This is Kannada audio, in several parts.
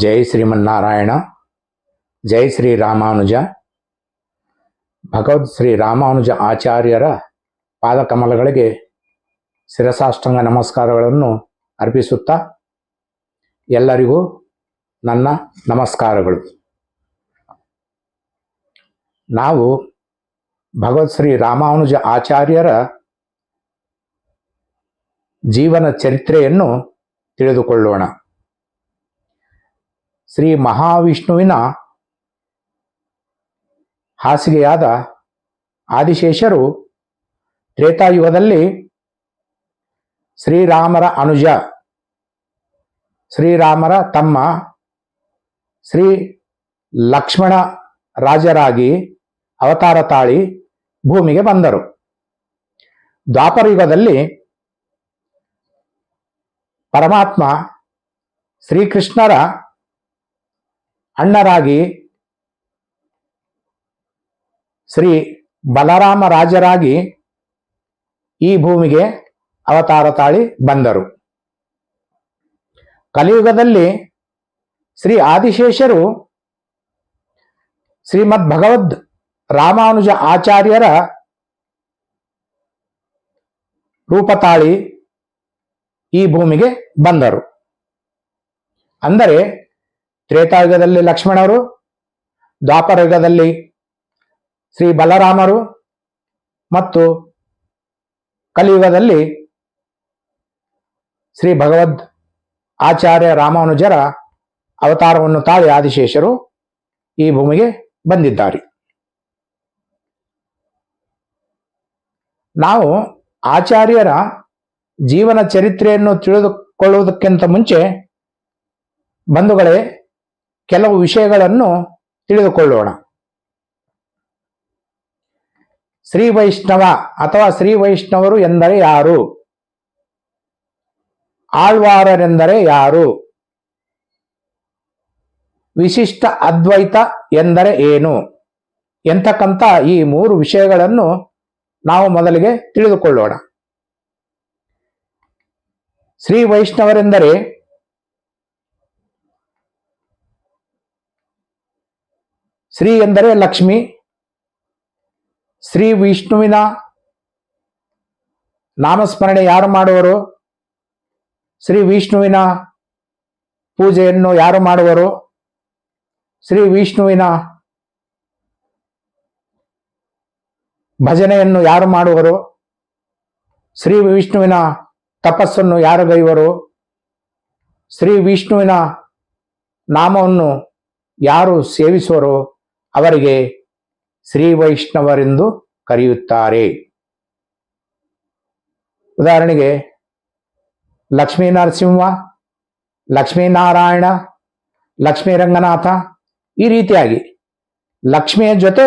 ಜೈ ಶ್ರೀಮನ್ನಾರಾಯಣ, ಜೈ ಶ್ರೀ ರಾಮಾನುಜ. ಭಗವದ್ ಶ್ರೀ ರಾಮಾನುಜ ಆಚಾರ್ಯರ ಪಾದಕಮಲಗಳಿಗೆ ಶಿರಸಾಷ್ಟಾಂಗ ನಮಸ್ಕಾರಗಳನ್ನು ಅರ್ಪಿಸುತ್ತಾ ಎಲ್ಲರಿಗೂ ನನ್ನ ನಮಸ್ಕಾರಗಳು. ನಾವು ಭಗವತ್ ಶ್ರೀ ರಾಮಾನುಜ ಆಚಾರ್ಯರ ಜೀವನ ಚರಿತ್ರೆಯನ್ನು ತಿಳಿದುಕೊಳ್ಳೋಣ. ಶ್ರೀ ಮಹಾವಿಷ್ಣುವಿನ ಹಾಸಿಗೆಯಾದ ಆದಿಶೇಷರು ತ್ರೇತಾಯುಗದಲ್ಲಿ ಶ್ರೀರಾಮರ ಅನುಜ, ಶ್ರೀರಾಮರ ತಮ್ಮ, ಶ್ರೀ ಲಕ್ಷ್ಮಣ ರಾಜರಾಗಿ ಅವತಾರ ತಾಳಿ ಭೂಮಿಗೆ ಬಂದರು. ದ್ವಾಪರಯುಗದಲ್ಲಿ ಪರಮಾತ್ಮ ಶ್ರೀಕೃಷ್ಣರ ಅಣ್ಣರಾಗಿ ಶ್ರೀ ಬಲರಾಮ ರಾಜರಾಗಿ ಈ ಭೂಮಿಗೆ ಅವತಾರ ತಾಳಿ ಬಂದರು. ಕಲಿಯುಗದಲ್ಲಿ ಶ್ರೀ ಆದಿಶೇಷರು ಶ್ರೀಮದ್ ಭಗವದ್ ರಾಮಾನುಜ ಆಚಾರ್ಯರ ರೂಪತಾಳಿ ಈ ಭೂಮಿಗೆ ಬಂದರು. ಅಂದರೆ ತ್ರೇತಾಯುಗದಲ್ಲಿ ಲಕ್ಷ್ಮಣರು, ದ್ವಾಪರಯುಗದಲ್ಲಿ ಶ್ರೀ ಬಲರಾಮರು ಮತ್ತು ಕಲಿಯುಗದಲ್ಲಿ ಶ್ರೀ ಭಗವದ್ ಆಚಾರ್ಯ ರಾಮಾನುಜರ ಅವತಾರವನ್ನು ತಾಳಿ ಆದಿಶೇಷರು ಈ ಭೂಮಿಗೆ ಬಂದಿದ್ದಾರೆ. ನಾವು ಆಚಾರ್ಯರ ಜೀವನ ಚರಿತ್ರೆಯನ್ನು ತಿಳಿದುಕೊಳ್ಳುವುದಕ್ಕಿಂತ ಮುಂಚೆ ಬಂಧುಗಳೇ ಕೆಲವು ವಿಷಯಗಳನ್ನು ತಿಳಿದುಕೊಳ್ಳೋಣ. ಶ್ರೀ ವೈಷ್ಣವ ಅಥವಾ ಶ್ರೀ ವೈಷ್ಣವರು ಎಂದರೆ ಯಾರು? ಆಳ್ವಾರರೆಂದರೆ ಯಾರು? ವಿಶಿಷ್ಟ ಅದ್ವೈತ ಎಂದರೆ ಏನು? ಎಂತಕ್ಕಂಥ ಈ ಮೂರು ವಿಷಯಗಳನ್ನು ನಾವು ಮೊದಲಿಗೆ ತಿಳಿದುಕೊಳ್ಳೋಣ. ಶ್ರೀ ವೈಷ್ಣವರೆಂದರೆ ಶ್ರೀ ಎಂದರೆ ಲಕ್ಷ್ಮಿ ಶ್ರೀ ವಿಷ್ಣುವಿನ ನಾಮಸ್ಮರಣೆ ಯಾರು ಮಾಡುವರು? ಶ್ರೀ ವಿಷ್ಣುವಿನ ಪೂಜೆಯನ್ನು ಯಾರು ಮಾಡುವರು? ಶ್ರೀ ವಿಷ್ಣುವಿನ ಭಜನೆಯನ್ನು ಯಾರು ಮಾಡುವರು? ಶ್ರೀ ವಿಷ್ಣುವಿನ ತಪಸ್ಸನ್ನು ಯಾರು ಗೈವರು? ಶ್ರೀ ವಿಷ್ಣುವಿನ ನಾಮವನ್ನು ಯಾರು ಸೇವಿಸುವರೋ? ಅವರಿಗೆ ಶ್ರೀ ವೈಷ್ಣವರೆಂದು ಕರೆಯುತ್ತಾರೆ. ಉದಾಹರಣೆಗೆ, ಲಕ್ಷ್ಮೀ ನರಸಿಂಹ ಲಕ್ಷ್ಮೀನಾರಾಯಣ ಲಕ್ಷ್ಮೀ ರಂಗನಾಥ, ಈ ರೀತಿಯಾಗಿ ಲಕ್ಷ್ಮಿಯ ಜೊತೆ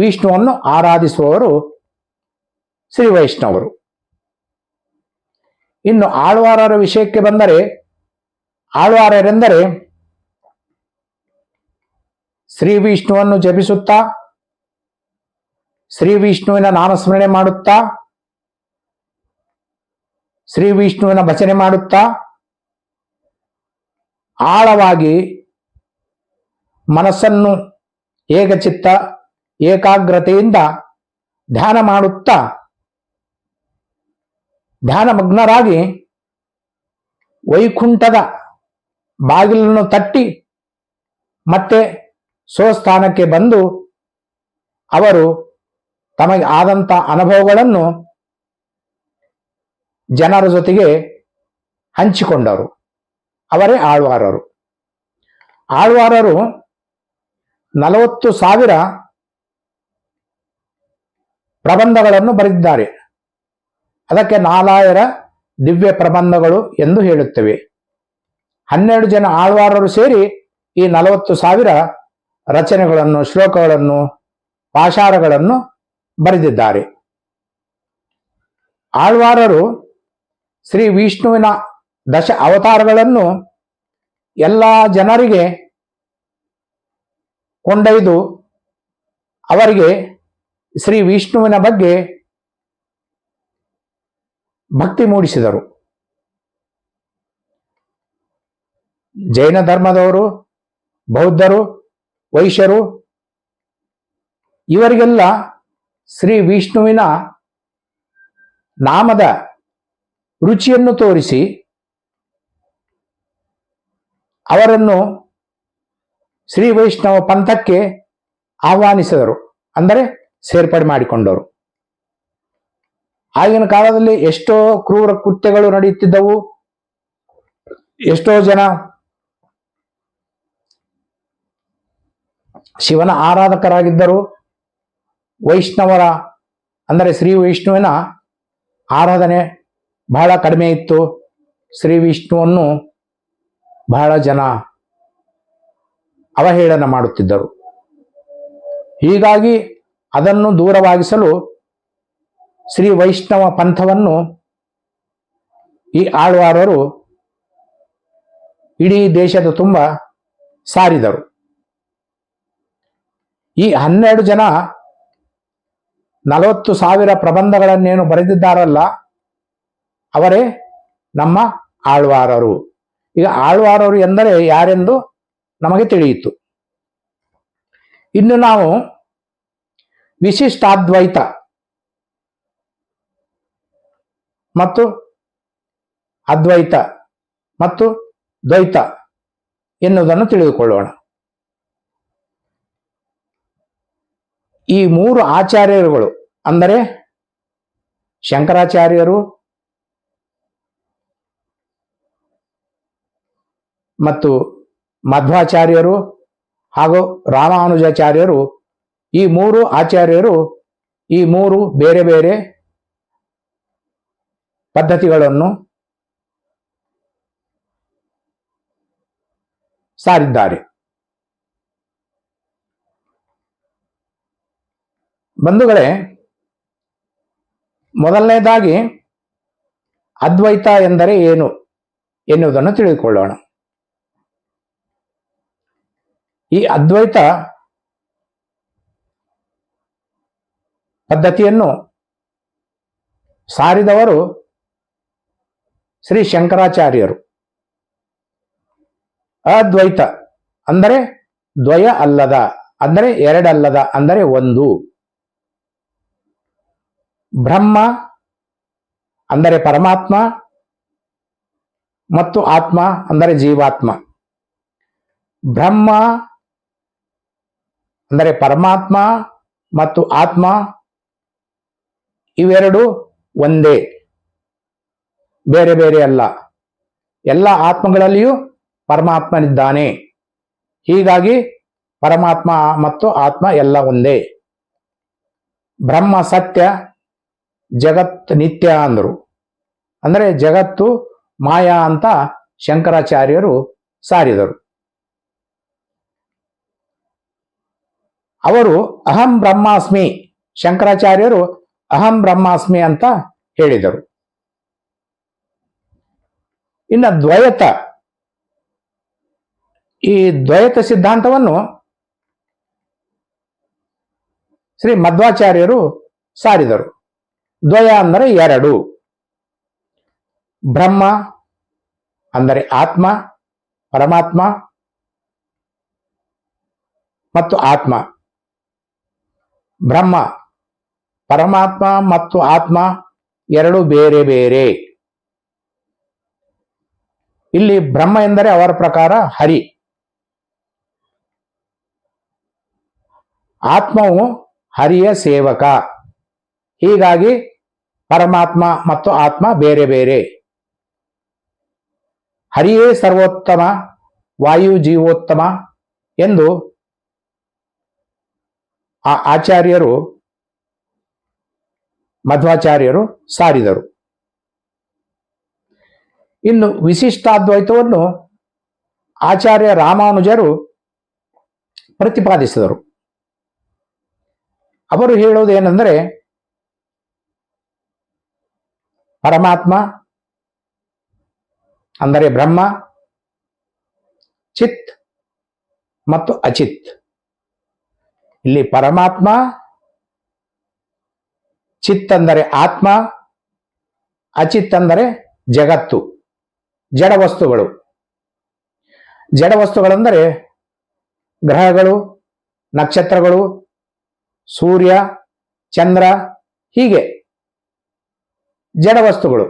ವಿಷ್ಣುವನ್ನು ಆರಾಧಿಸುವವರು ಶ್ರೀ ವೈಷ್ಣವರು. ಇನ್ನು ಆಳ್ವಾರರ ವಿಷಯಕ್ಕೆ ಬಂದರೆ, ಆಳ್ವಾರರೆಂದರೆ ಶ್ರೀ ವಿಷ್ಣುವನ್ನು ಜಪಿಸುತ್ತಾ, ಶ್ರೀ ವಿಷ್ಣುವಿನ ನಾಮಸ್ಮರಣೆ ಮಾಡುತ್ತಾ, ಶ್ರೀ ವಿಷ್ಣುವಿನ ಭಜನೆ ಮಾಡುತ್ತಾ, ಆಳವಾಗಿ ಮನಸ್ಸನ್ನು ಏಕಚಿತ್ತ, ಏಕಾಗ್ರತೆಯಿಂದ ಧ್ಯಾನ ಮಾಡುತ್ತಾ, ಧ್ಯಾನಮಗ್ನರಾಗಿ ವೈಕುಂಠದ ಬಾಗಿಲನ್ನು ತಟ್ಟಿ ಮತ್ತೆ ಸ್ವಸ್ಥಾನಕ್ಕೆ ಬಂದು ಅವರು ತಮಗೆ ಆದಂಥ ಅನುಭವಗಳನ್ನು ಜನರ ಜೊತೆಗೆ ಹಂಚಿಕೊಂಡರು. ಅವರೇ ಆಳ್ವಾರರು. ಆಳ್ವಾರರು ನಲವತ್ತು ಸಾವಿರ ಪ್ರಬಂಧಗಳನ್ನು ಬರೆದಿದ್ದಾರೆ. ಅದಕ್ಕೆ ನಾಲಾಯರ ದಿವ್ಯ ಪ್ರಬಂಧಗಳು ಎಂದು ಹೇಳುತ್ತವೆ. ಹನ್ನೆರಡು ಜನ ಆಳ್ವಾರರು ಸೇರಿ ಈ ನಲವತ್ತು ಸಾವಿರ ರಚನೆಗಳನ್ನು, ಶ್ಲೋಕಗಳನ್ನು, ಪಾಷಾರಗಳನ್ನು ಬರೆದಿದ್ದಾರೆ. ಆಳ್ವಾರರು ಶ್ರೀ ವಿಷ್ಣುವಿನ ದಶ ಅವತಾರಗಳನ್ನು ಎಲ್ಲ ಜನರಿಗೆ ಕೊಂಡೊಯ್ದು ಅವರಿಗೆ ಶ್ರೀ ವಿಷ್ಣುವಿನ ಬಗ್ಗೆ ಭಕ್ತಿ ಮೂಡಿಸಿದರು. ಜೈನ ಧರ್ಮದವರು, ಬೌದ್ಧರು ವೈಶ್ಯರು, ಇವರಿಗೆಲ್ಲ ಶ್ರೀ ವಿಷ್ಣುವಿನ ನಾಮದ ರುಚಿಯನ್ನು ತೋರಿಸಿ, ಅವರನ್ನು ಶ್ರೀ ವೈಷ್ಣವ ಪಂಥಕ್ಕೆ ಆಹ್ವಾನಿಸಿದರು, ಅಂದರೆ ಸೇರ್ಪಡೆ ಮಾಡಿಕೊಂಡರು ಆಗಿನ ಕಾಲದಲ್ಲಿ ಎಷ್ಟೋ ಕ್ರೂರ ಕೃತ್ಯಗಳು ನಡೆಯುತ್ತಿದ್ದವು, ಎಷ್ಟೋ ಜನ ಶಿವನ ಆರಾಧಕರಾಗಿದ್ದರು. ವೈಷ್ಣವರ, ಅಂದರೆ ಶ್ರೀ ವಿಷ್ಣುವಿನ ಆರಾಧನೆ ಬಹಳ ಕಡಿಮೆ ಇತ್ತು. ಶ್ರೀ ವಿಷ್ಣುವನ್ನು ಬಹಳ ಜನ ಅವಹೇಳನ ಮಾಡುತ್ತಿದ್ದರು. ಹೀಗಾಗಿ ಅದನ್ನು ದೂರವಾಗಿಸಲು ಶ್ರೀ ವೈಷ್ಣವ ಪಂಥವನ್ನು ಈ ಆಳ್ವಾರರು ಇಡೀ ದೇಶದ ತುಂಬ ಸಾರಿದರು. ಈ ಹನ್ನೆರಡು ಜನ ನಲವತ್ತು ಸಾವಿರ ಪ್ರಬಂಧಗಳನ್ನೇನು ಬರೆದಿದ್ದಾರಲ್ಲ, ಅವರೇ ನಮ್ಮ ಆಳ್ವಾರರು. ಈಗ ಆಳ್ವಾರರು ಎಂದರೆ ಯಾರೆಂದು ನಮಗೆ ತಿಳಿಯಿತು. ಇನ್ನು ನಾವು ವಿಶಿಷ್ಟಾದ್ವೈತ ಮತ್ತು ಅದ್ವೈತ ಮತ್ತು ದ್ವೈತ ಎನ್ನುವುದನ್ನು ತಿಳಿದುಕೊಳ್ಳೋಣ. ಈ ಮೂರು ಆಚಾರ್ಯರುಗಳು ಅಂದರೆ ಶಂಕರಾಚಾರ್ಯರು ಮತ್ತು ಮಧ್ವಾಚಾರ್ಯರು ಹಾಗೂ ರಾಮಾನುಜಾಚಾರ್ಯರು, ಈ ಮೂರು ಆಚಾರ್ಯರು ಈ ಮೂರು ಬೇರೆ ಬೇರೆ ಪದ್ಧತಿಗಳನ್ನು ಸಾರಿದ್ದಾರೆ. ಬಂಧುಗಳೇ, ಮೊದಲನೇದಾಗಿ ಅದ್ವೈತ ಎಂದರೆ ಏನು ಎನ್ನುವುದನ್ನು ತಿಳಿದುಕೊಳ್ಳೋಣ. ಈ ಅದ್ವೈತ ಪದ್ಧತಿಯನ್ನು ಸಾರಿದವರು ಶ್ರೀ ಶಂಕರಾಚಾರ್ಯರು. ಅದ್ವೈತ ಅಂದರೆ ದ್ವಯ ಅಲ್ಲದ, ಅಂದರೆ ಎರಡಲ್ಲದ, ಅಂದರೆ ಒಂದು. ಬ್ರಹ್ಮ, ಅಂದರೆ ಪರಮಾತ್ಮ, ಮತ್ತು ಆತ್ಮ, ಅಂದರೆ ಜೀವಾತ್ಮ. ಬ್ರಹ್ಮ, ಅಂದರೆ ಪರಮಾತ್ಮ ಮತ್ತು ಆತ್ಮ, ಇವೆರಡು ಒಂದೇ. ಬೇರೆ ಬೇರೆ ಅಲ್ಲ. ಎಲ್ಲ ಆತ್ಮಗಳಲ್ಲಿಯೂ ಪರಮಾತ್ಮನಿದ್ದಾನೆ. ಹೀಗಾಗಿ ಪರಮಾತ್ಮ ಮತ್ತು ಆತ್ಮ ಎಲ್ಲ ಒಂದೇ. ಬ್ರಹ್ಮ ಸತ್ಯ ಜಗತ್ ನಿತ್ಯ ಅಂದರು. ಅಂದರೆ ಜಗತ್ತು ಮಾಯಾ ಅಂತ ಶಂಕರಾಚಾರ್ಯರು ಸಾರಿದರು. ಅವರು ಅಹಂ ಬ್ರಹ್ಮಾಸ್ಮಿ, ಶಂಕರಾಚಾರ್ಯರು ಅಹಂ ಬ್ರಹ್ಮಾಸ್ಮಿ ಅಂತ ಹೇಳಿದರು. ಇನ್ನು ದ್ವೈತ ಈ ದ್ವೈತ ಸಿದ್ಧಾಂತವನ್ನು ಶ್ರೀ ಮಧ್ವಾಚಾರ್ಯರು ಸಾರಿದರು. ದ್ವಯ ಅಂದರೆ ಎರಡು. ಬ್ರಹ್ಮ ಅಂದರೆ ಆತ್ಮ, ಪರಮಾತ್ಮ ಮತ್ತು ಆತ್ಮ. ಬ್ರಹ್ಮ, ಪರಮಾತ್ಮ ಮತ್ತು ಆತ್ಮ ಎರಡು ಬೇರೆ ಬೇರೆ. ಇಲ್ಲಿ ಬ್ರಹ್ಮ ಎಂದರೆ ಅವರ ಪ್ರಕಾರ ಹರಿ. ಆತ್ಮವು ಹರಿಯ ಸೇವಕ. ಹೀಗಾಗಿ ಪರಮಾತ್ಮ ಮತ್ತು ಆತ್ಮ ಬೇರೆ ಬೇರೆ. ಹರಿಯೇ ಸರ್ವೋತ್ತಮ, ವಾಯು ಜೀವೋತ್ತಮ ಎಂದು ಆ ಆಚಾರ್ಯರು, ಮಧ್ವಾಚಾರ್ಯರು ಸಾರಿದರು. ಇನ್ನು ವಿಶಿಷ್ಟಾದ್ವೈತವನ್ನು ಆಚಾರ್ಯ ರಾಮಾನುಜರು ಪ್ರತಿಪಾದಿಸಿದರು. ಅವರು ಹೇಳುವುದು ಏನೆಂದರೆ ಪರಮಾತ್ಮ ಅಂದರೆ ಬ್ರಹ್ಮ, ಚಿತ್ ಮತ್ತು ಅಚಿತ್. ಇಲ್ಲಿ ಪರಮಾತ್ಮ, ಚಿತ್ ಅಂದರೆ ಆತ್ಮ, ಅಚಿತ್ ಅಂದರೆ ಜಗತ್ತು, ಜಡ ವಸ್ತುಗಳು. ಜಡ ವಸ್ತುಗಳೆಂದರೆ ಗ್ರಹಗಳು, ನಕ್ಷತ್ರಗಳು, ಸೂರ್ಯ, ಚಂದ್ರ ಹೀಗೆ. ಜಡ ವಸ್ತುಗಳು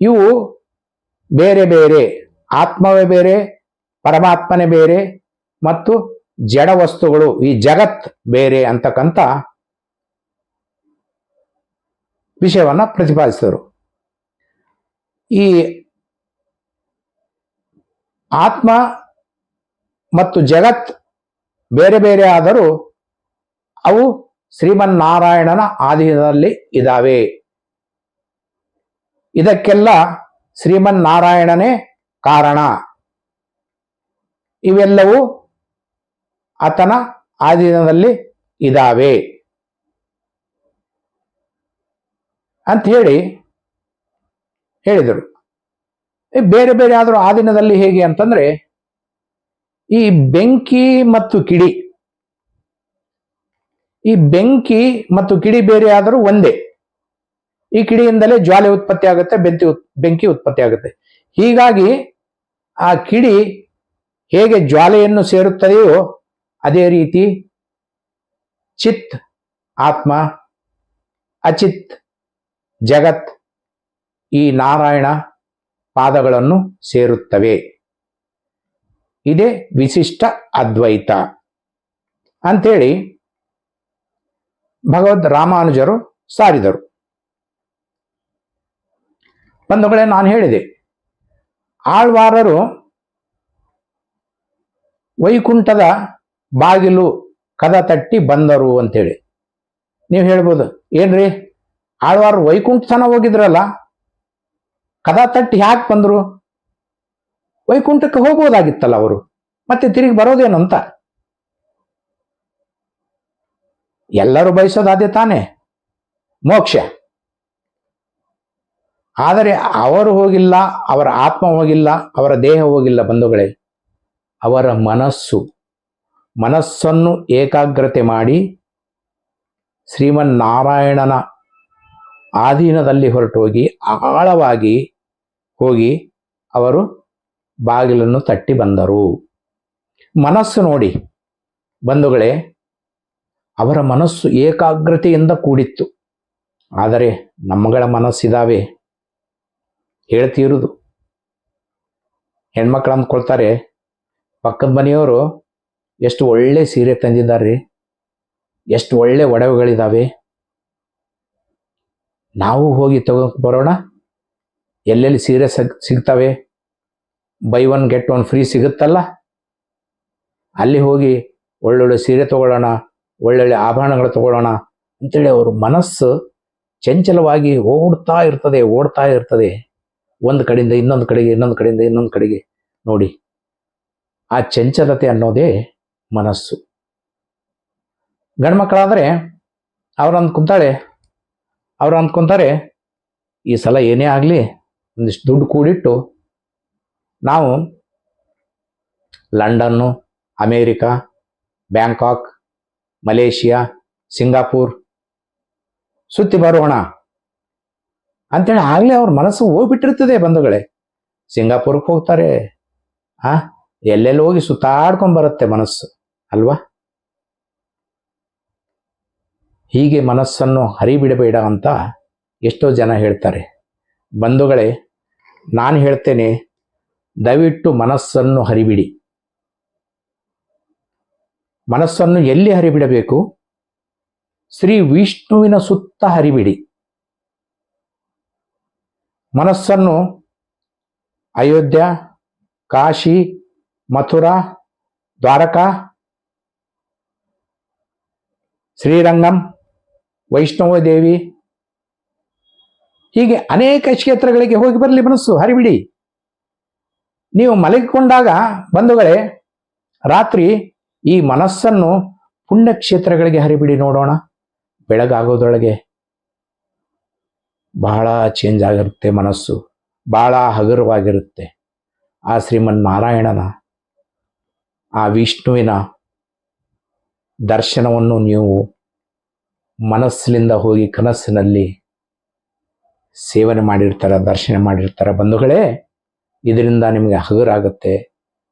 ಇವು ಬೇರೆ ಬೇರೆ, ಆತ್ಮವೇ ಬೇರೆ, ಪರಮಾತ್ಮನೇ ಬೇರೆ ಮತ್ತು ಜಡ ವಸ್ತುಗಳು ಈ ಜಗತ್ ಬೇರೆ ಅಂತಕ್ಕಂಥ ವಿಷಯವನ್ನ ಪ್ರತಿಪಾದಿಸಿದರು. ಈ ಆತ್ಮ ಮತ್ತು ಜಗತ್ ಬೇರೆ ಬೇರೆ ಆದರೂ ಅವು ಶ್ರೀಮನ್ನಾರಾಯಣನ ಆಧೀನದಲ್ಲಿ ಇದ್ದಾವೆ. ಇದಕ್ಕೆಲ್ಲ ಶ್ರೀಮನ್ನಾರಾಯಣನೇ ಕಾರಣ. ಇವೆಲ್ಲವೂ ಆತನ ಆಧೀನದಲ್ಲಿ ಇದ್ದಾವೆ. ಅಂತ ಹೇಳಿ ಹೇಳಿದರು. ಬೇರೆ ಬೇರೆ ಆದರೂ ಆ ದಿನದಲ್ಲಿ ಹೇಗೆ ಅಂತಂದ್ರೆ ಈ ಬೆಂಕಿ ಮತ್ತು ಕಿಡಿ ಈ ಬೆಂಕಿ ಮತ್ತು ಕಿಡಿ ಬೇರೆ ಆದರೂ ಒಂದೇ. ಈ ಕಿಡಿಯಿಂದಲೇ ಜ್ವಾಲೆ ಉತ್ಪತ್ತಿ ಆಗುತ್ತೆ, ಬೆಂಕಿ ಬೆಂಕಿ ಉತ್ಪತ್ತಿ ಆಗುತ್ತೆ. ಹೀಗಾಗಿ ಆ ಕಿಡಿ ಹೇಗೆ ಜ್ವಾಲೆಯನ್ನು ಸೇರುತ್ತದೆಯೋ ಅದೇ ರೀತಿ ಚಿತ್ ಆತ್ಮ, ಅಚಿತ್ ಜಗತ್, ಈ ನಾರಾಯಣ ಪಾದಗಳನ್ನು ಸೇರುತ್ತವೆ. ಇದೇ ವಿಶಿಷ್ಟ ಅದ್ವೈತ. ಅಂಥೇಳಿ ಭಗವದ್ ರಾಮಾನುಜರು ಸಾರಿದರು. ಬಂಧುಗಳೇ ನಾನು ಹೇಳಿದೆ, ಆಳ್ವಾರರು ವೈಕುಂಠದ ಬಾಗಿಲು ಕದ ತಟ್ಟಿ ಬಂದರು ಅಂತೇಳಿ. ನೀವು ಹೇಳ್ಬೋದು, ಏನ್ರಿ? ಆಳ್ವಾರು ವೈಕುಂಠತನ ಹೋಗಿದ್ರಲ್ಲ, ಕದ ತಟ್ಟಿ ಯಾಕೆ ಬಂದರು? ವೈಕುಂಠಕ್ಕೆ ಹೋಗ್ಬೋದಾಗಿತ್ತಲ್ಲ ಅವರು, ಮತ್ತೆ ತಿರುಗಿ ಬರೋದೇನು ಅಂತ ಎಲ್ಲರೂ ಬಯಸೋದಾದ್ಯ ತಾನೇ? ಮೋಕ್ಷ. ಆದರೆ ಅವರು ಹೋಗಿಲ್ಲ, ಅವರ ಆತ್ಮ ಹೋಗಿಲ್ಲ, ಅವರ ದೇಹ ಹೋಗಿಲ್ಲ ಬಂಧುಗಳೇ. ಅವರ ಮನಸ್ಸು, ಮನಸ್ಸನ್ನು ಏಕಾಗ್ರತೆ ಮಾಡಿ ಶ್ರೀಮನ್ನಾರಾಯಣನ ಆಧೀನದಲ್ಲಿ ಹೊರಟೋಗಿ ಆಳವಾಗಿ ಹೋಗಿ ಅವರು ಬಾಗಿಲನ್ನು ತಟ್ಟಿ ಬಂದರು. ಮನಸ್ಸು ನೋಡಿ ಬಂಧುಗಳೇ ಅವರ ಮನಸ್ಸು ಏಕಾಗ್ರತೆಯಿಂದ ಕೂಡಿತ್ತು. ಆದರೆ ನಮ್ಮಗಳ ಮನಸ್ಸಿದಾವೆ. ಹೇಳ್ತಿರುವುದು. ಹೆಣ್ಮಕ್ಳು ಅಂದ್ಕೊಳ್ತಾರೆ, ಪಕ್ಕದ ಮನೆಯವರು ಎಷ್ಟು ಒಳ್ಳೆ ಸೀರೆ ತಂದಿದ್ದಾರೆ, ಎಷ್ಟು ಒಳ್ಳೆ ಒಡವೆಗಳಿದ್ದಾವೆ ನಾವು ಹೋಗಿ ತಗೋ ಬರೋಣ ಎಲ್ಲೆಲ್ಲಿ ಸೀರೆ ಸಿಗ್ ಸಿಗ್ತವೆ? Buy one get one free ಸಿಗುತ್ತಲ್ಲ? ಅಲ್ಲಿ ಹೋಗಿ ಒಳ್ಳೊಳ್ಳೆ ಸೀರೆ ತಗೊಳ್ಳೋಣ. ಒಳ್ಳೊಳ್ಳೆ ಆಭರಣಗಳು ತಗೊಳ್ಳೋಣ ಅಂತೇಳಿ ಅವ್ರ ಮನಸ್ಸು ಚಂಚಲವಾಗಿ ಓಡ್ತಾ ಇರ್ತದೆ ಓಡ್ತಾ ಇರ್ತದೆ. ಒಂದು ಕಡೆಯಿಂದ ಇನ್ನೊಂದು ಕಡೆಗೆ, ಇನ್ನೊಂದು ಕಡೆಯಿಂದ ಇನ್ನೊಂದು ಕಡೆಗೆ ನೋಡಿ. ಆ ಚಂಚಲತೆ ಅನ್ನೋದೇ ಮನಸ್ಸು. ಗಂಡ್ಮಕ್ಕಳಾದರೆ ಅವ್ರು ಅಂದ್ಕೊಂತಾಳೆ ಅವ್ರು ಅಂದ್ಕೊಂತಾರೆ, ಈ ಸಲ ಏನೇ ಆಗಲಿ ಒಂದಿಷ್ಟು ದುಡ್ಡು ಕೂಡಿಟ್ಟು ನಾವು London, America, Bangkok Malaysia, Singapore. ಸುತ್ತಿ ಬರೋಣ ಅಂತೇಳಿ ಆಗ್ಲೇ ಅವ್ರ ಮನಸ್ಸು ಹೋಗ್ಬಿಟ್ಟಿರ್ತದೆ ಬಂಧುಗಳೇ. ಸಿಂಗಾಪುರಕ್ಕೆ ಹೋಗ್ತಾರೆ. ಆ, ಎಲ್ಲೆಲ್ಲಿ ಹೋಗಿ ಸುತ್ತಾಡ್ಕೊಂಡ್ ಬರುತ್ತೆ ಮನಸ್ಸು, ಅಲ್ವಾ? ಹೀಗೆ ಮನಸ್ಸನ್ನು ಹರಿಬಿಡಬೇಡ ಅಂತ ಎಷ್ಟೋ ಜನ ಹೇಳ್ತಾರೆ. ಬಂಧುಗಳೇ, ನಾನು ಹೇಳ್ತೇನೆ, ದಯವಿಟ್ಟು ಮನಸ್ಸನ್ನು ಹರಿಬಿಡಿ. ಮನಸ್ಸನ್ನು ಎಲ್ಲಿ ಹರಿಬಿಡಬೇಕು? ಶ್ರೀ ವಿಷ್ಣುವಿನ ಸುತ್ತ ಹರಿಬಿಡಿ. ಮನಸ್ಸನ್ನು ಅಯೋಧ್ಯ, ಕಾಶಿ, ಮಥುರಾ, ದ್ವಾರಕಾ, ಶ್ರೀರಂಗಂ ವೈಷ್ಣವ ದೇವಿ ಹೀಗೆ ಅನೇಕ ಕ್ಷೇತ್ರಗಳಿಗೆ ಹೋಗಿ ಬರಲಿ ಮನಸ್ಸು, ಹರಿಬಿಡಿ. ನೀವು ಮಲಗಿಕೊಂಡಾಗ ಬಂಧುಗಳೇ, ರಾತ್ರಿ ಈ ಮನಸ್ಸನ್ನು ಪುಣ್ಯಕ್ಷೇತ್ರಗಳಿಗೆ ಹರಿಬಿಡಿ ನೋಡೋಣ. ಬೆಳಗಾಗೋದ್ರೊಳಗೆ ಬಹಳ ಚೇಂಜ್ ಆಗಿರುತ್ತೆ ಮನಸ್ಸು. ಬಹಳ ಹಗುರವಾಗಿರುತ್ತೆ. ಆ ಶ್ರೀಮನ್ ನಾರಾಯಣನ ಆ ವಿಷ್ಣುವಿನ ದರ್ಶನವನ್ನು ನೀವು ಮನಸ್ಸಿನಿಂದ ಹೋಗಿ ಕನಸಿನಲ್ಲಿ ಸೇವನೆ ಮಾಡಿರ್ತಾರೆ, ದರ್ಶನ ಮಾಡಿರ್ತಾರೆ. ಬಂಧುಗಳೇ, ಇದರಿಂದ ನಿಮಗೆ ಹಗುರಾಗುತ್ತೆ.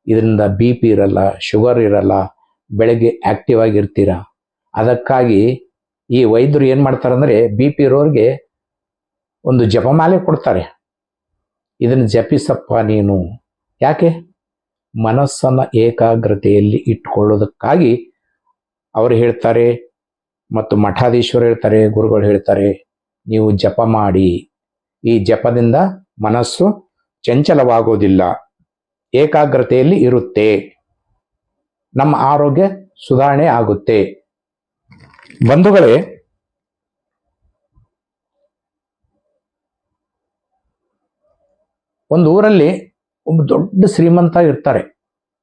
ಇದರಿಂದ ಬಿ ಪಿ ಇರಲ್ಲ ಶುಗರ್ ಇರಲ್ಲ ಬೆಳಗ್ಗೆ ಆಕ್ಟಿವ್ ಆಗಿರ್ತೀರ? ಅದಕ್ಕಾಗಿ ಈ ವೈದ್ಯರು ಏನು ಮಾಡ್ತಾರೆ ಅಂದರೆ ಬಿ ಪಿ ಇರೋರಿಗೆ ಒಂದು ಜಪಮಾಲೆ ಕೊಡ್ತಾರೆ. ಇದನ್ನು ಜಪಿಸಪ್ಪ ನೀನು. ಯಾಕೆ? ಮನಸ್ಸನ್ನು ಏಕಾಗ್ರತೆಯಲ್ಲಿ ಇಟ್ಕೊಳ್ಳೋದಕ್ಕಾಗಿ ಅವರು ಹೇಳ್ತಾರೆ ಮತ್ತು ಮಠಾಧೀಶ್ವರು ಹೇಳ್ತಾರೆ, ಗುರುಗಳು ಹೇಳ್ತಾರೆ, ನೀವು ಜಪ ಮಾಡಿ. ಈ ಜಪದಿಂದ ಮನಸ್ಸು ಚಂಚಲವಾಗೋದಿಲ್ಲ. ಏಕಾಗ್ರತೆಯಲ್ಲಿ ಇರುತ್ತೆ. ನಮ್ಮ ಆರೋಗ್ಯ ಸುಧಾರಣೆ ಆಗುತ್ತೆ. ಬಂಧುಗಳೇ, ಒಂದು ಊರಲ್ಲಿ ಒಬ್ಬ ದೊಡ್ಡ ಶ್ರೀಮಂತ ಇರ್ತಾರೆ.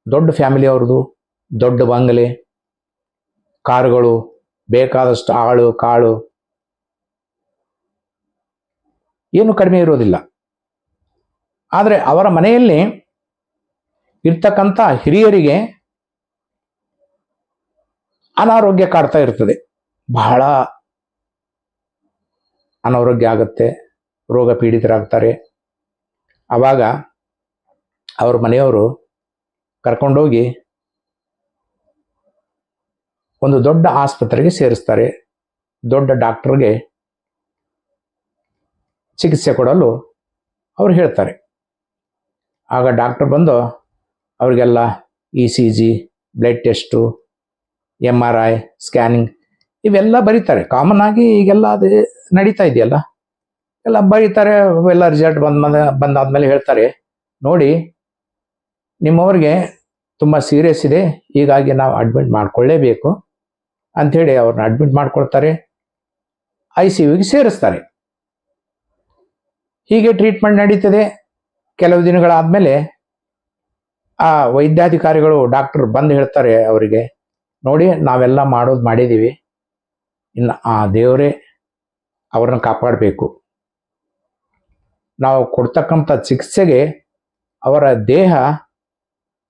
ದೊಡ್ಡ ಫ್ಯಾಮಿಲಿ ಅವ್ರದ್ದು, ದೊಡ್ಡ ಬಂಗಲೆ, ಕಾರುಗಳು, ಬೇಕಾದಷ್ಟು ಆಳು, ಕಾಳು. ಏನು ಕಡಿಮೆ ಇರೋದಿಲ್ಲ. ಆದರೆ ಅವರ ಮನೆಯಲ್ಲಿ ಇರ್ತಕ್ಕಂಥ ಹಿರಿಯರಿಗೆ ಅನಾರೋಗ್ಯ ಕಾಡ್ತಾ ಇರ್ತದೆ. ಬಹಳ ಅನಾರೋಗ್ಯ ಆಗುತ್ತೆ, ರೋಗ ಪೀಡಿತರಾಗ್ತಾರೆ. ಆವಾಗ ಅವ್ರ ಮನೆಯವರು ಕರ್ಕೊಂಡೋಗಿ ಒಂದು ದೊಡ್ಡ ಆಸ್ಪತ್ರೆಗೆ ಸೇರಿಸ್ತಾರೆ. ದೊಡ್ಡ ಡಾಕ್ಟರ್ಗೆ ಚಿಕಿತ್ಸೆ ಕೊಡಲು ಅವ್ರು ಹೇಳ್ತಾರೆ. ಆಗ ಡಾಕ್ಟರ್ ಬಂದು, ಅವರಿಗೆಲ್ಲ E C G, blood test M R I scanning ಇವೆಲ್ಲ ಬರೀತಾರೆ. ಕಾಮನ್ ಆಗಿ ಈಗೆಲ್ಲ ಅದು ನಡೀತಾ ಇದೆಯಲ್ಲ? ಎಲ್ಲ ಬರೀತಾರೆ, ಎಲ್ಲ ರಿಸಲ್ಟ್ ಬಂದ ಬಂದಾದ್ಮೇಲೆ ಹೇಳ್ತಾರೆ. ನೋಡಿ, ನಿಮ್ಮವ್ರಿಗೆ ತುಂಬ ಸೀರಿಯಸ್ ಇದೆ, ಹೀಗಾಗಿ ನಾವು ಅಡ್ಮಿಟ್ ಮಾಡ್ಕೊಳ್ಳೇಬೇಕು ಅಂಥೇಳಿ ಅವ್ರನ್ನ ಅಡ್ಮಿಟ್ ಮಾಡ್ಕೊಳ್ತಾರೆ. ಐ ಸಿ ಯುಗೆ ಸೇರಿಸ್ತಾರೆ. ಹೀಗೆ ಟ್ರೀಟ್ಮೆಂಟ್ ನಡೀತದೆ. ಕೆಲವು ದಿನಗಳಾದಮೇಲೆ ಆ ವೈದ್ಯಾಧಿಕಾರಿಗಳು ಡಾಕ್ಟರ್ ಬಂದು ಹೇಳ್ತಾರೆ ಅವರಿಗೆ ನೋಡಿ, ನಾವೆಲ್ಲ ಮಾಡೋದು ಮಾಡಿದ್ದೀವಿ ಇನ್ನು ಆ ದೇವರೇ ಅವ್ರನ್ನ ಕಾಪಾಡಬೇಕು. ನಾವು ಕೊಡ್ತಕ್ಕಂಥ ಚಿಕಿತ್ಸೆಗೆ ಅವರ ದೇಹ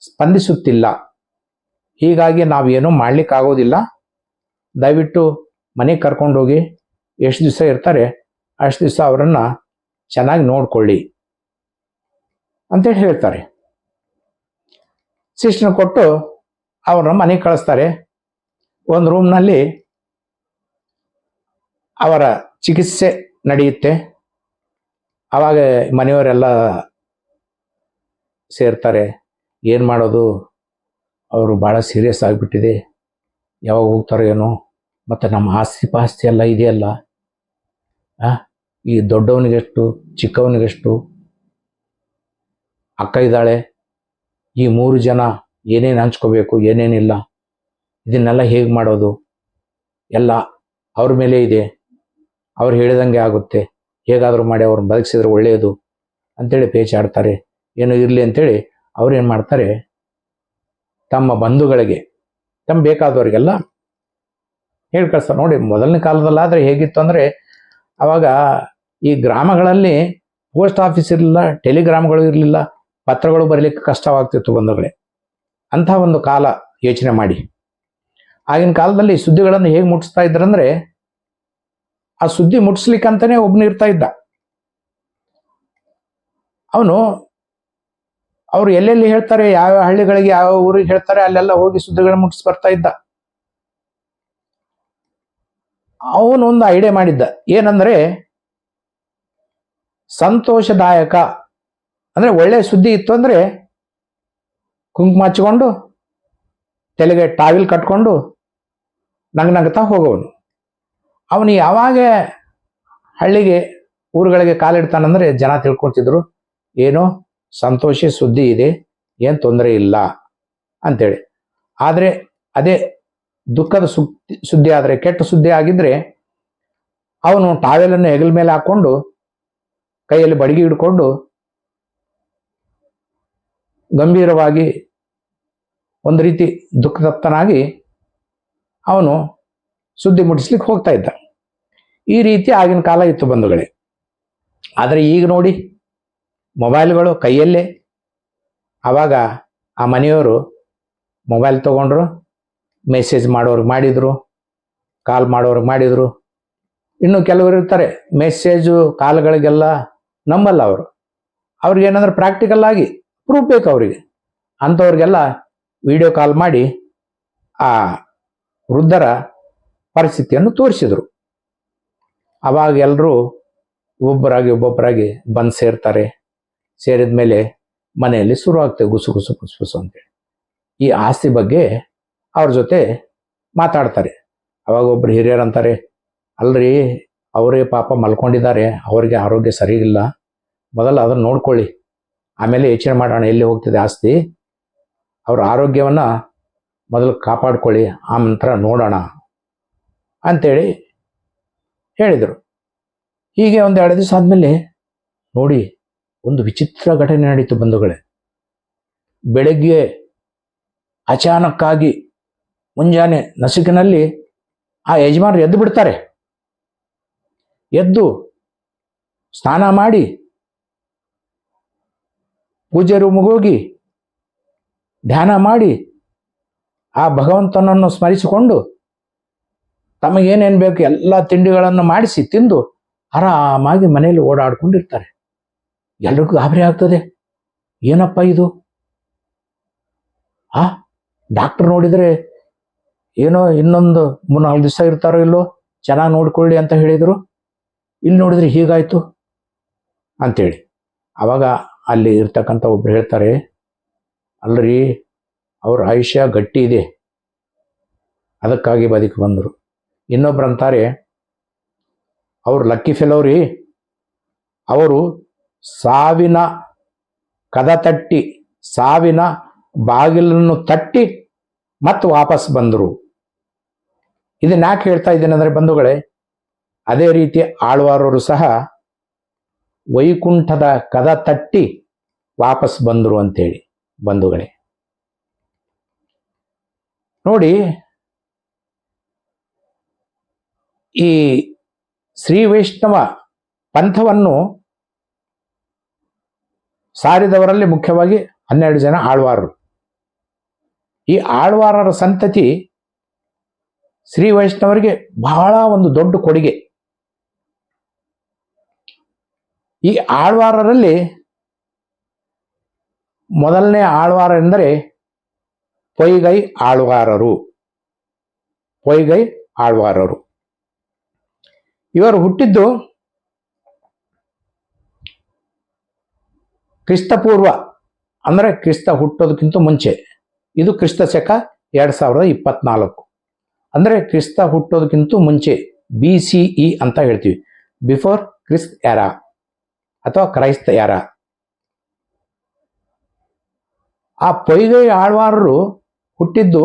ಸ್ಪಂದಿಸುತ್ತಿಲ್ಲ. ಹೀಗಾಗಿ ನಾವೇನೂ ಮಾಡಲಿಕ್ಕಾಗೋದಿಲ್ಲ. ದಯವಿಟ್ಟು ಮನೆಗೆ ಕರ್ಕೊಂಡೋಗಿ ಎಷ್ಟು ದಿವಸ ಇರ್ತಾರೆ ಅಷ್ಟು ದಿವಸ ಅವರನ್ನು ಚೆನ್ನಾಗಿ ನೋಡಿಕೊಳ್ಳಿ ಅಂತೇಳಿ ಹೇಳ್ತಾರೆ. ಶಿಕ್ಷಣ ಕೊಟ್ಟು ಅವ್ರನ್ನ ಮನೆಗೆ ಕಳಿಸ್ತಾರೆ. ಒಂದು ರೂಮ್ನಲ್ಲಿ ಅವರ ಚಿಕಿತ್ಸೆ ನಡೆಯುತ್ತೆ. ಆವಾಗ ಮನೆಯವರೆಲ್ಲ ಸೇರ್ತಾರೆ. ಏನು ಮಾಡೋದು? ಅವರು ಭಾಳ ಸೀರಿಯಸ್ ಆಗಿಬಿಟ್ಟಿದೆ. ಯಾವಾಗ ಹೋಗ್ತಾರೋ ಏನೋ. ಮತ್ತು ನಮ್ಮ ಆಸ್ತಿ ಪಾಸ್ತಿ ಎಲ್ಲ ಇದೆಯಲ್ಲ? ಈ ದೊಡ್ಡವನಿಗೆಷ್ಟು, ಚಿಕ್ಕವನಿಗೆಷ್ಟು? ಅಕ್ಕ ಇದ್ದಾಳೆ. ಈ ಮೂರು ಜನ ಏನೇನು ಹಂಚ್ಕೋಬೇಕು, ಏನೇನಿಲ್ಲ? ಇದನ್ನೆಲ್ಲ ಹೇಗೆ ಮಾಡೋದು? ಎಲ್ಲ ಅವ್ರ ಮೇಲೆ ಇದೆ. ಅವ್ರು ಹೇಳಿದಂಗೆ ಆಗುತ್ತೆ. ಹೇಗಾದರೂ ಮಾಡಿ ಅವ್ರನ್ನ ಬದುಕಿಸಿದ್ರೆ ಒಳ್ಳೆಯದು ಅಂಥೇಳಿ ಪೇಚಾಡ್ತಾರೆ. ಏನು ಇರಲಿ ಅಂಥೇಳಿ ಅವ್ರು ಏನು ಮಾಡ್ತಾರೆ? ತಮ್ಮ ಬಂಧುಗಳಿಗೆ, ತಮ್ಮ ಬೇಕಾದವರಿಗೆಲ್ಲ ಹೇಳಿ ಕಳಿಸ್ತಾರೆ. ನೋಡಿ, ಮೊದಲನೇ ಕಾಲದಲ್ಲಾದರೆ ಹೇಗಿತ್ತು ಅಂದರೆ ಆವಾಗ ಈ ಗ್ರಾಮಗಳಲ್ಲಿ ಪೋಸ್ಟ್ ಆಫೀಸ್ ಇರಲಿಲ್ಲ, ಟೆಲಿಗ್ರಾಮ್ಗಳು ಇರಲಿಲ್ಲ, ಪತ್ರಗಳು ಬರಲಿಕ್ಕೆ ಕಷ್ಟವಾಗ್ತಿತ್ತು ಬಂಧುಗಳೇ. ಅಂಥ ಒಂದು ಕಾಲ ಯೋಚನೆ ಮಾಡಿ. ಆಗಿನ ಕಾಲದಲ್ಲಿ ಸುದ್ದಿಗಳನ್ನು ಹೇಗೆ ಮುಟ್ಟಿಸ್ತಾ ಇದ್ರಂದ್ರೆ, ಆ ಸುದ್ದಿ ಮುಟ್ಟಿಸ್ಲಿಕ್ಕಂತಾನೆ ಒಬ್ಬನು ಇರ್ತಾ ಇದ್ದ. ಅವನು, ಅವ್ರು ಎಲ್ಲೆಲ್ಲಿ ಹೇಳ್ತಾರೆ, ಯಾವ ಹಳ್ಳಿಗಳಿಗೆ, ಯಾವ ಊರಿಗೆ ಹೇಳ್ತಾರೆ, ಅಲ್ಲೆಲ್ಲ ಹೋಗಿ ಸುದ್ದಿಗಳನ್ನ ಮುಟ್ಟಿಸ್ ಬರ್ತಾ ಇದ್ದ. ಅವನು ಒಂದು ಐಡಿಯಾ ಮಾಡಿದ್ದ. ಏನಂದ್ರೆ, ಸಂತೋಷದಾಯಕ, ಅಂದ್ರೆ ಒಳ್ಳೆ ಸುದ್ದಿ ಇತ್ತು ಅಂದ್ರೆ, ಕುಂಕುಮ ಹಚ್ಕೊಂಡು ತಲೆಗೆ ಟಾವಿಲ್ ಕಟ್ಕೊಂಡು ನಗ್ ನಗ್ತಾ ಹೋಗೋನು ಅವನು ಯಾವಾಗ ಹಳ್ಳಿಗೆ, ಊರುಗಳಿಗೆ ಕಾಲಿಡ್ತಾನಂದ್ರೆ ಜನ ತಿಳ್ಕೊತಿದ್ರು, ಏನೋ ಸಂತೋಷ ಸುದ್ದಿ ಇದೆ, ಏನು ತೊಂದರೆ ಇಲ್ಲ ಅಂತೇಳಿ. ಆದರೆ ಅದೇ ದುಃಖದ ಸುದ್ದಿ ಸುದ್ದಿ ಆದರೆ, ಕೆಟ್ಟ ಸುದ್ದಿ ಆಗಿದ್ರೆ ಅವನು ಟಾವೆಲನ್ನು ಹೆಗಲ ಮೇಲೆ ಹಾಕೊಂಡು ಕೈಯಲ್ಲಿ ಬಡಿಗೆ ಹಿಡ್ಕೊಂಡು ಗಂಭೀರವಾಗಿ ಒಂದು ರೀತಿ ದುಃಖತಪ್ತನಾಗಿ ಅವನು ಸುದ್ದಿ ಮುಟ್ಟಿಸ್ಲಿಕ್ಕೆ ಹೋಗ್ತಾ ಇದ್ದ. ಈ ರೀತಿ ಆಗಿನ ಕಾಲ ಇತ್ತು ಬಂಧುಗಳೇ. ಆದರೆ ಈಗ ನೋಡಿ, ಮೊಬೈಲ್ಗಳು ಕೈಯಲ್ಲೇ. ಆವಾಗ ಆ ಮನೆಯವರು ಮೊಬೈಲ್ ತಗೊಂಡ್ರು, ಮೆಸೇಜ್ ಮಾಡೋರು ಮಾಡಿದರು, ಕಾಲ್ ಮಾಡೋರಿಗೆ ಮಾಡಿದರು. ಇನ್ನು ಕೆಲವರು ಇರ್ತಾರೆ, ಮೆಸೇಜು, ಕಾಲ್ಗಳಿಗೆಲ್ಲ ನಂಬಲ್ಲ ಅವರು. ಅವ್ರಿಗೆ ಏನಂದ್ರೆ ಪ್ರಾಕ್ಟಿಕಲ್ ಆಗಿ ಪ್ರೂಫ್ ಬೇಕು ಅವರಿಗೆ. ಅಂಥವ್ರಿಗೆಲ್ಲ ವಿಡಿಯೋ ಕಾಲ್ ಮಾಡಿ ಆ ವೃದ್ಧರ ಪರಿಸ್ಥಿತಿಯನ್ನು ತೋರಿಸಿದರು. ಅವಾಗ ಎಲ್ಲರೂ ಒಬ್ಬರಾಗಿ ಒಬ್ಬೊಬ್ಬರಾಗಿ ಬಂದು ಸೇರ್ತಾರೆ. ಸೇರಿದ ಮೇಲೆ ಮನೆಯಲ್ಲಿ ಶುರು ಆಗ್ತದೆ ಗುಸು ಗುಸು ಗುಸು ಗುಸು ಅಂತೇಳಿ ಈ ಆಸ್ತಿ ಬಗ್ಗೆ ಅವ್ರ ಜೊತೆ ಮಾತಾಡ್ತಾರೆ. ಅವಾಗ ಒಬ್ರು ಹಿರಿಯರು ಅಂತಾರೆ, ಅಲ್ರಿ, ಅವರೇ ಪಾಪ ಮಲ್ಕೊಂಡಿದ್ದಾರೆ, ಅವರಿಗೆ ಆರೋಗ್ಯ ಸರಿಯಿಲ್ಲ. ಮೊದಲು ಅದನ್ನು ನೋಡ್ಕೊಳ್ಳಿ. ಆಮೇಲೆ ಯೋಚನೆ ಮಾಡೋಣ, ಎಲ್ಲಿ ಹೋಗ್ತದೆ ಆಸ್ತಿ? ಅವ್ರ ಆರೋಗ್ಯವನ್ನ ಮೊದಲು ಕಾಪಾಡ್ಕೊಳ್ಳಿ, ಆ ನಂತರ ನೋಡೋಣ ಅಂಥೇಳಿ ಹೇಳಿದರು. ಹೀಗೆ ಒಂದು ಎರಡು ದಿವಸ ಆದಮೇಲೆ ನೋಡಿ, ಒಂದು ವಿಚಿತ್ರ ಘಟನೆ ನಡೀತು ಬಂಧುಗಳೇ. ಬೆಳಗ್ಗೆ ಅಚಾನಕ್ಕಾಗಿ ಮುಂಜಾನೆ ನಸುಕಿನಲ್ಲಿ ಆ ಯಜಮಾನರು ಎದ್ದು ಬಿಡ್ತಾರೆ. ಎದ್ದು ಸ್ನಾನ ಮಾಡಿ ಪೂಜೆ ರೂಮ್ಗೆ ಧ್ಯಾನ ಮಾಡಿ ಆ ಭಗವಂತನನ್ನು ಸ್ಮರಿಸಿಕೊಂಡು ತಮಗೇನೇನು ಬೇಕು ಎಲ್ಲ ತಿಂಡಿಗಳನ್ನು ಮಾಡಿಸಿ ತಿಂದು ಆರಾಮಾಗಿ ಮನೆಯಲ್ಲಿ ಓಡಾಡ್ಕೊಂಡಿರ್ತಾರೆ. ಎಲ್ರಿಗೂ ಗಾಬರಿ ಆಗ್ತದೆ. ಏನಪ್ಪ ಇದು? ಆ, ಡಾಕ್ಟರ್ ನೋಡಿದರೆ ಏನೋ ಇನ್ನೊಂದು ಮೂರ್ನಾಲ್ಕು ದಿವಸ ಇರ್ತಾರೋ ಇಲ್ಲೋ, ಚೆನ್ನಾಗಿ ನೋಡ್ಕೊಳ್ಳಿ ಅಂತ ಹೇಳಿದರು. ಇಲ್ಲಿ ನೋಡಿದ್ರೆ ಹೀಗಾಯ್ತು ಅಂತೇಳಿ. ಅವಾಗ ಅಲ್ಲಿ ಇರ್ತಕ್ಕಂಥ ಒಬ್ರು ಹೇಳ್ತಾರೆ, ಅಲ್ರಿ ಅವ್ರ ಆಯುಷ್ಯ ಗಟ್ಟಿ ಇದೆ. ಅದಕ್ಕಾಗಿ ಬದುಕಿ ಬಂದರು. ಇನ್ನೊಬ್ರು ಅಂತಾರೆ, ಅವರು ಲಕ್ಕಿ ಫೆಲೋರಿ ಅವರು ಸಾವಿನ ಕದ ತಟ್ಟಿ, ಸಾವಿನ ಬಾಗಿಲನ್ನು ತಟ್ಟಿ ಮತ್ತು ವಾಪಸ್ ಬಂದರು. ಇದನ್ನ ಯಾಕೆ ಹೇಳ್ತಾ ಇದ್ದೇನೆ ಅಂದ್ರೆ ಬಂಧುಗಳೇ, ಅದೇ ರೀತಿ ಆಳ್ವಾರರು ಸಹ ವೈಕುಂಠದ ಕದ ತಟ್ಟಿ ವಾಪಸ್ ಬಂದರು ಅಂತೇಳಿ ಬಂಧುಗಳೇ. ನೋಡಿ, ಈ ಶ್ರೀ ವೈಷ್ಣವ ಪಂಥವನ್ನು ಸಾರಿದವರಲ್ಲಿ ಮುಖ್ಯವಾಗಿ ಹನ್ನೆರಡು ಜನ ಆಳ್ವಾರರು. ಈ ಆಳ್ವಾರರ ಸಂತತಿ ಶ್ರೀ ವೈಷ್ಣವರಿಗೆ ಬಹಳ ಒಂದು ದೊಡ್ಡ ಕೊಡುಗೆ. ಈ ಆಳ್ವಾರರಲ್ಲಿ ಮೊದಲನೇ ಆಳ್ವಾರ ಎಂದರೆ ಪೊಯ್ಗೈ ಆಳ್ವಾರರು. ಪೊಯ್ಗೈ ಆಳ್ವಾರರು. ಇವರು ಹುಟ್ಟಿದ್ದು ಕ್ರಿಸ್ತಪೂರ್ವ, ಅಂದರೆ ಕ್ರಿಸ್ತ ಹುಟ್ಟೋದಕ್ಕಿಂತ ಮುಂಚೆ. ಇದು ಕ್ರಿಸ್ತ ಶಕ ಎರಡು ಸಾವಿರದ ಇಪ್ಪತ್ನಾಲ್ಕು. ಅಂದರೆ ಕ್ರಿಸ್ತ ಹುಟ್ಟೋದಕ್ಕಿಂತ ಮುಂಚೆ, ಬಿ ಸಿ ಇ ಅಂತ ಹೇಳ್ತೀವಿ. ಬಿಫೋರ್ ಕ್ರಿಸ್ತ್ ಯಾರ? ಅಥವಾ ಕ್ರೈಸ್ತ ಯಾರ? ಆ ಪೊಯ್ಗೈ ಆಳ್ವಾರರು ಹುಟ್ಟಿದ್ದು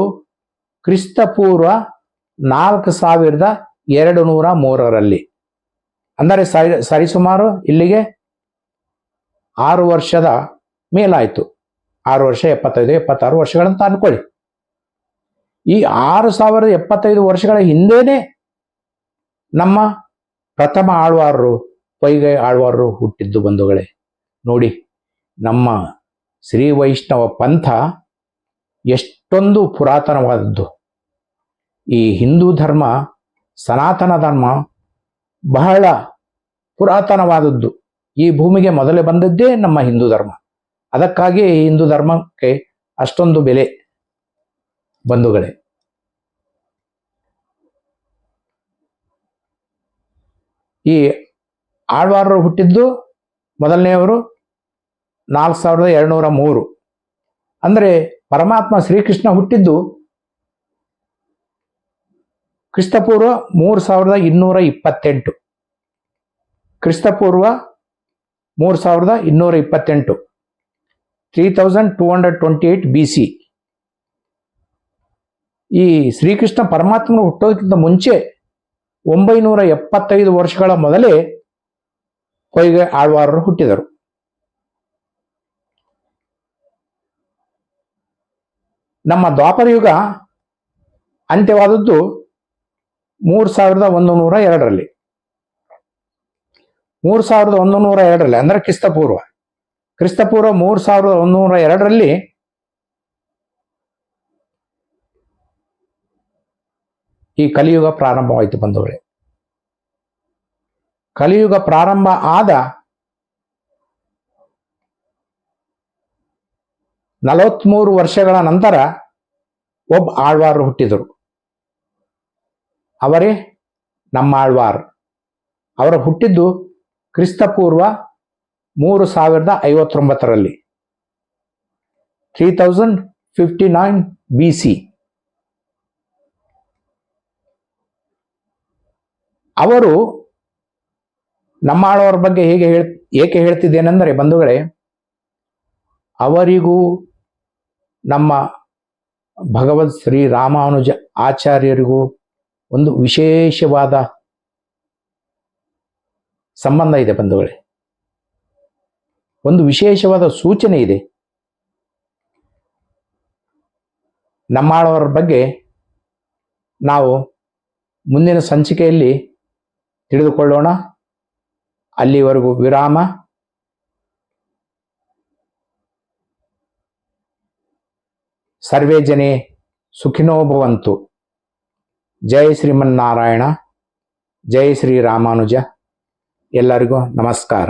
ಕ್ರಿಸ್ತಪೂರ್ವ ನಾಲ್ಕು ಸಾವಿರದ ಎರಡು ನೂರ ಮೂರರಲ್ಲಿ. ಅಂದರೆ ಸರಿ, ಸರಿಸುಮಾರು ಇಲ್ಲಿಗೆ ಆರು ವರ್ಷದ ಮೇಲಾಯಿತು. ಆರು ವರ್ಷ ಎಪ್ಪತ್ತೈದು, ಎಪ್ಪತ್ತಾರು ವರ್ಷಗಳಂತ ಅನ್ಕೊಳ್ಳಿ. ಈ ಆರು ಸಾವಿರದ ಎಪ್ಪತ್ತೈದು ವರ್ಷಗಳ ಹಿಂದೆನೆ ನಮ್ಮ ಪ್ರಥಮ ಆಳ್ವಾರರು, ಪೈಗೆ ಆಳ್ವಾರರು ಹುಟ್ಟಿದ್ದು ಬಂಧುಗಳೇ. ನೋಡಿ, ನಮ್ಮ ಶ್ರೀ ವೈಷ್ಣವ ಪಂಥ ಎಷ್ಟೊಂದು ಪುರಾತನವಾದದ್ದು. ಈ ಹಿಂದೂ ಧರ್ಮ, ಸನಾತನ ಧರ್ಮ ಬಹಳ ಪುರಾತನವಾದದ್ದು. ಈ ಭೂಮಿಗೆ ಮೊದಲೇ ಬಂದದ್ದೇ ನಮ್ಮ ಹಿಂದೂ ಧರ್ಮ. ಅದಕ್ಕಾಗಿ ಹಿಂದೂ ಧರ್ಮಕ್ಕೆ ಅಷ್ಟೊಂದು ಬೆಲೆ ಬಂಧುಗಳೇ. ಈ ಆಳ್ವಾರರು ಹುಟ್ಟಿದ್ದು ಮೊದಲನೆಯವರು ನಾಲ್ಕು ಸಾವಿರದ ಎರಡುನೂರ ಮೂರು. ಅಂದರೆ ಪರಮಾತ್ಮ ಶ್ರೀಕೃಷ್ಣ ಹುಟ್ಟಿದ್ದು ಕ್ರಿಸ್ತಪೂರ್ವ ಮೂರು ಸಾವಿರದ ಇನ್ನೂರ ಇಪ್ಪತ್ತೆಂಟು. ಕ್ರಿಸ್ತಪೂರ್ವ ಮೂರು ಸಾವಿರದ ಇನ್ನೂರ ಇಪ್ಪತ್ತೆಂಟು. Three thousand two hundred twenty eight B C ಈ ಶ್ರೀಕೃಷ್ಣ ಪರಮಾತ್ಮನು ಹುಟ್ಟೋದಕ್ಕಿಂತ ಮುಂಚೆ ಒಂಬೈನೂರ ಎಪ್ಪತ್ತೈದು ವರ್ಷಗಳ ಮೊದಲೇ ಕೊಯ್ಗೆ ಆಳ್ವಾರರು ಹುಟ್ಟಿದರು. ನಮ್ಮ ದ್ವಾಪರ ಯುಗ ಅಂತ್ಯವಾದದ್ದು ಮೂರು ಸಾವಿರದ ಒಂದು ನೂರ ಎರಡರಲ್ಲಿ. ಮೂರು ಸಾವಿರದ ಒಂದು ನೂರ ಎರಡರಲ್ಲಿ, ಅಂದ್ರೆ ಕ್ರಿಸ್ತಪೂರ್ವ. ಕ್ರಿಸ್ತಪೂರ್ವ ಮೂರು ಸಾವಿರದ ಒಂದು ನೂರ ಎರಡರಲ್ಲಿ ಈ ಕಲಿಯುಗ ಪ್ರಾರಂಭವಾಯಿತು ಬಂಧುಗಳೇ. ಕಲಿಯುಗ ಪ್ರಾರಂಭ ಆದ ನಲವತ್ಮೂರು ವರ್ಷಗಳ ನಂತರ ಒಬ್ಬ ಆಳ್ವಾರು ಹುಟ್ಟಿದರು. ಅವರೇ ನಮ್ಮ ಆಳ್ವಾರ್. ಅವರು ಹುಟ್ಟಿದ್ದು ಕ್ರಿಸ್ತಪೂರ್ವ ಮೂರು ಸಾವಿರದ ಐವತ್ತೊಂಬತ್ತರಲ್ಲಿ. Three thousand fifty nine B C ಅವರು ನಮ್ಮ ಆಳ್ವಾರ ಬಗ್ಗೆ ಹೇಗೆ ಹೇಳ್, ಏಕೆ ಹೇಳ್ತಿದ್ದೇನೆಂದರೆ ಬಂಧುಗಳೇ, ಅವರಿಗೂ ನಮ್ಮ ಭಗವದ್ ಶ್ರೀ ರಾಮಾನುಜ ಆಚಾರ್ಯರಿಗೂ ಒಂದು ವಿಶೇಷವಾದ ಸಂಬಂಧ ಇದೆ ಬಂಧುಗಳೇ. ಒಂದು ವಿಶೇಷವಾದ ಸೂಚನೆ ಇದೆ. ನಮ್ಮಾಳವರ ಬಗ್ಗೆ ನಾವು ಮುಂದಿನ ಸಂಚಿಕೆಯಲ್ಲಿ ತಿಳಿದುಕೊಳ್ಳೋಣ. ಅಲ್ಲಿವರೆಗೂ ವಿರಾಮ. ಸರ್ವೇ ಜನೆ ಸುಖಿನೋ ಭವಂತು. ಜೈ ಶ್ರೀಮನ್ನಾರಾಯಣ ಜೈ ಶ್ರೀ ರಾಮಾನುಜ. ಎಲ್ಲರಿಗೂ ನಮಸ್ಕಾರ.